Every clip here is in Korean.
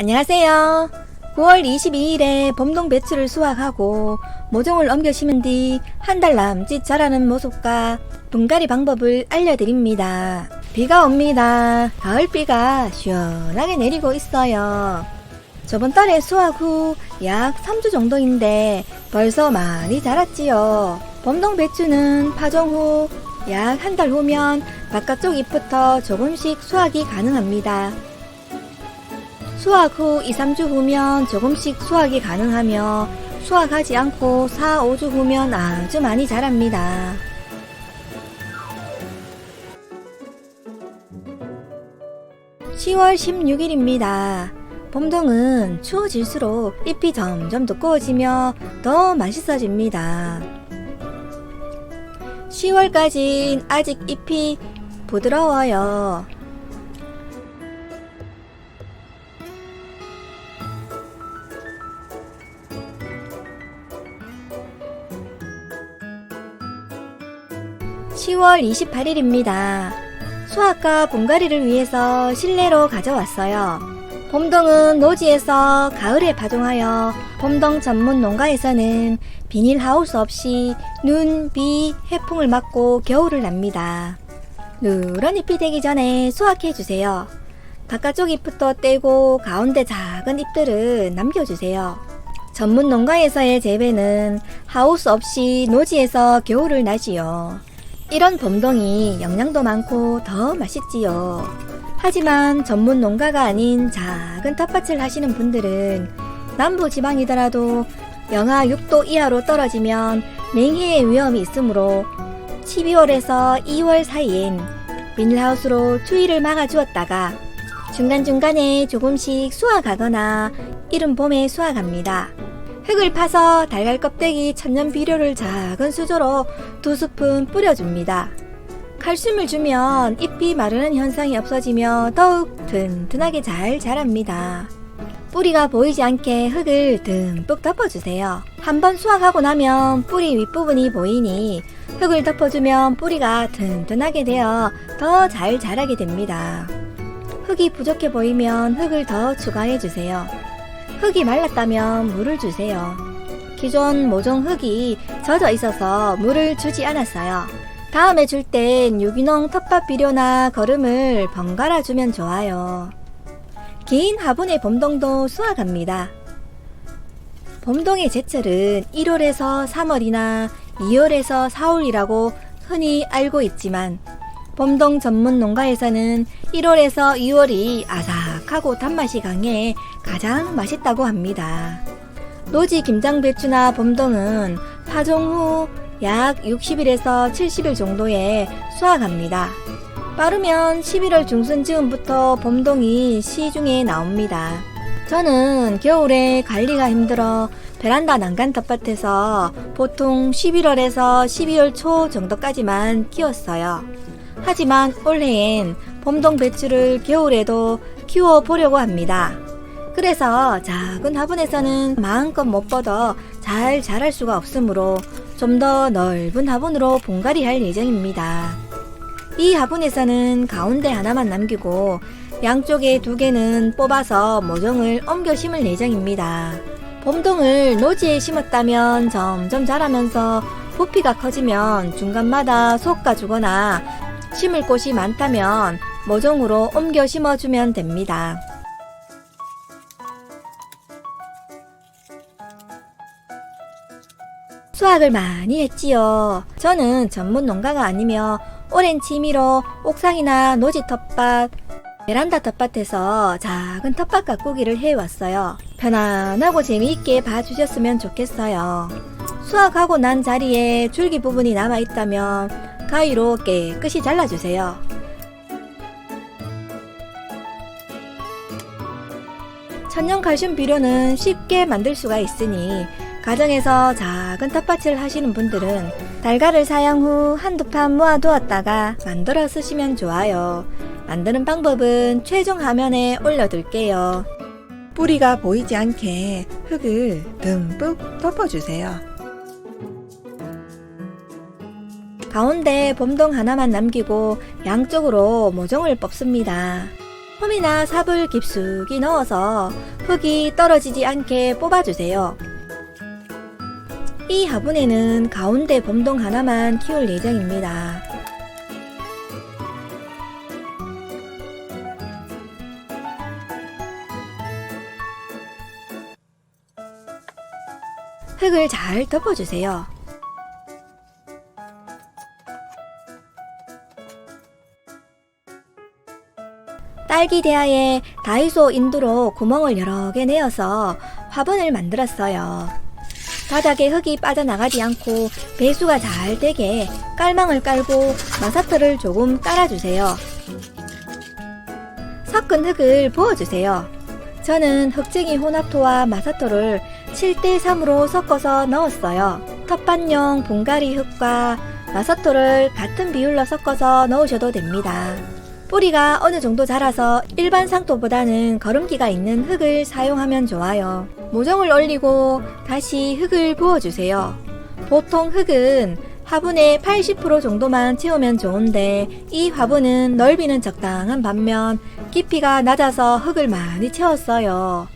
안녕하세요. 9월 22일에 범동 배추를 수확하고 모종을 옮겨 심은 뒤 한 달 남짓 자라는 모습과 분갈이 방법을 알려드립니다. 비가 옵니다. 가을비가 시원하게 내리고 있어요. 저번 달에 수확 후 약 3주 정도인데 벌써 많이 자랐지요. 범동 배추는 파종 후 약 한 달 후면 바깥쪽 잎부터 조금씩 수확이 가능합니다. 수확 후 2, 3주 후면 조금씩 수확이 가능하며 수확하지 않고 4, 5주 후면 아주 많이 자랍니다. (10월 16일입니다) 봄동은 추워질수록 잎이 점점 두꺼워지며 더 맛있어집니다. 10월까진 아직 잎이 부드러워요. (10월 28일입니다) 수학과 분갈이를 위해서 실내로 가져왔어요. 봄동은 노지에서 가을에 파종하여 봄동 전문 농가에서는 비닐하우스 없이 눈, 비, 해풍을 맞고 겨울을 납니다. 누런 잎이 되기 전에 수확해주세요. 바깥쪽 잎부터 떼고 가운데 작은 잎들은 남겨주세요. 전문 농가에서의 재배는 하우스 없이 노지에서 겨울을 나지요. 이런 봄동이 영양도 많고 더 맛있지요. 하지만 전문 농가가 아닌 작은 텃밭을 하시는 분들은 남부 지방이더라도 영하 6도 이하로 떨어지면 냉해의 위험이 있으므로 12월에서 2월 사이엔 비닐하우스로 추위를 막아주었다가 중간중간에 조금씩 수확하거나 이른 봄에 수확합니다. 흙을 파서 달걀 껍데기 천연 비료를 작은 수저로 두 스푼 뿌려줍니다. 칼슘을 주면 잎이 마르는 현상이 없어지며 더욱 튼튼하게 잘 자랍니다. 뿌리가 보이지 않게 흙을 듬뿍 덮어주세요. 한번 수확하고 나면 뿌리 윗부분이 보이니 흙을 덮어주면 뿌리가 튼튼하게 되어 더 잘 자라게 됩니다. 흙이 부족해 보이면 흙을 더 추가해주세요. 흙이 말랐다면 물을 주세요. 기존 모종 흙이 젖어 있어서 물을 주지 않았어요. 다음에 줄 땐 유기농 텃밭 비료나 거름을 번갈아 주면 좋아요. 긴 화분의 봄동도 수확합니다. 봄동의 제철은 1월에서 3월이나 2월에서 4월이라고 흔히 알고 있지만 봄동 전문 농가에서는 1월에서 2월이 아삭하고 단맛이 강해 가장 맛있다고 합니다. 노지 김장배추나 봄동은 파종 후 약 60일에서 70일 정도에 수확합니다. 빠르면 11월 중순 즈음부터 봄동이 시중에 나옵니다. 저는 겨울에 관리가 힘들어 베란다 난간 텃밭에서 보통 11월에서 12월 초 정도까지만 키웠어요. 하지만 올해엔 봄동 배추를 겨울에도 키워 보려고 합니다. 그래서 작은 화분에서는 마음껏 못 뻗어 잘 자랄 수가 없으므로 좀 더 넓은 화분으로 분갈이 할 예정입니다. 이 화분에서는 가운데 하나만 남기고 양쪽에 두 개는 뽑아서 모종을 옮겨 심을 예정입니다. 봄동을 노지에 심었다면 점점 자라면서 부피가 커지면 중간마다 솎아주거나 심을 곳이 많다면 모종으로 옮겨 심어주면 됩니다. 수확을 많이 했지요. 저는 전문 농가가 아니며 오랜 취미로 옥상이나 노지 텃밭, 베란다 텃밭에서 작은 텃밭 가꾸기를 해왔어요. 편안하고 재미있게 봐주셨으면 좋겠어요. 수확하고 난 자리에 줄기 부분이 남아있다면 가위로 깨끗이 잘라주세요. 천연 칼슘 비료는 쉽게 만들 수가 있으니 가정에서 작은 텃밭을 하시는 분들은 달걀을 사용 후 한두 판 모아두었다가 만들어 쓰시면 좋아요. 만드는 방법은 최종 화면에 올려둘게요. 뿌리가 보이지 않게 흙을 듬뿍 덮어주세요. 가운데 봄동 하나만 남기고 양쪽으로 모종을 뽑습니다. 홈이나 삽을 깊숙이 넣어서 흙이 떨어지지 않게 뽑아주세요. 이 화분에는 가운데 범동 하나만 키울 예정입니다. 흙을 잘 덮어주세요. 딸기 대야에 다이소 인두로 구멍을 여러 개 내어서 화분을 만들었어요. 바닥에 흙이 빠져나가지 않고 배수가 잘 되게 깔망을 깔고 마사토를 조금 깔아주세요. 섞은 흙을 부어주세요. 저는 흙쟁이 혼합토와 마사토를 7대3으로 섞어서 넣었어요. 텃밭용 분갈이 흙과 마사토를 같은 비율로 섞어서 넣으셔도 됩니다. 뿌리가 어느 정도 자라서 일반 상토보다는 거름기가 있는 흙을 사용하면 좋아요. 모종을 올리고 다시 흙을 부어주세요. 보통 흙은 화분의 80% 정도만 채우면 좋은데 이 화분은 넓이는 적당한 반면 깊이가 낮아서 흙을 많이 채웠어요.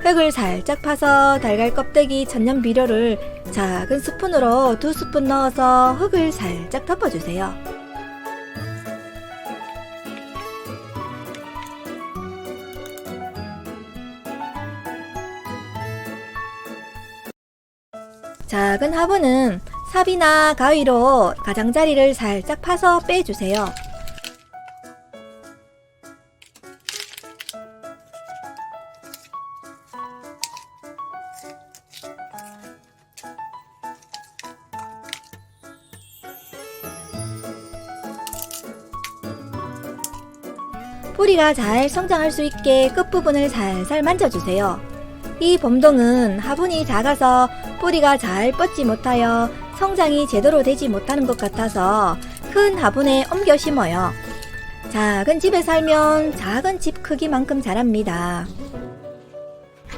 흙을 살짝 파서 달걀 껍데기 천연 비료를 작은 스푼으로 두 스푼 넣어서 흙을 살짝 덮어주세요. 작은 화분은 삽이나 가위로 가장자리를 살짝 파서 빼주세요. 뿌리가 잘 성장할 수 있게 끝부분을 살살 만져주세요. 이 범동은 화분이 작아서 뿌리가 잘 뻗지 못하여 성장이 제대로 되지 못하는 것 같아서 큰 화분에 옮겨 심어요. 작은 집에 살면 작은 집 크기만큼 자랍니다.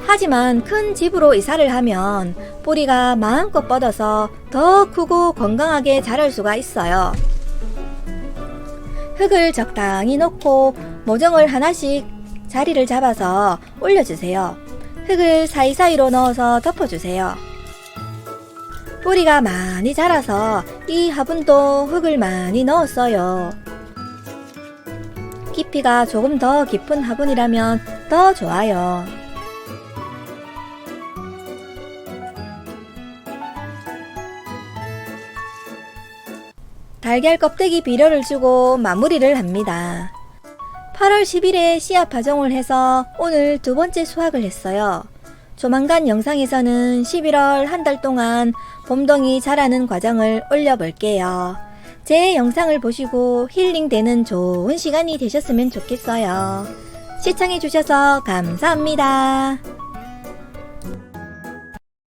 하지만 큰 집으로 이사를 하면 뿌리가 마음껏 뻗어서 더 크고 건강하게 자랄 수가 있어요. 흙을 적당히 넣고 모종을 하나씩 자리를 잡아서 올려주세요. 흙을 사이사이로 넣어서 덮어주세요. 뿌리가 많이 자라서 이 화분도 흙을 많이 넣었어요. 깊이가 조금 더 깊은 화분이라면 더 좋아요. 달걀 껍데기 비료를 주고 마무리를 합니다. 8월 10일에 씨앗 파종을 해서 오늘 두 번째 수확을 했어요. 조만간 영상에서는 11월 한 달 동안 봄동이 자라는 과정을 올려볼게요. 제 영상을 보시고 힐링되는 좋은 시간이 되셨으면 좋겠어요. 시청해주셔서 감사합니다.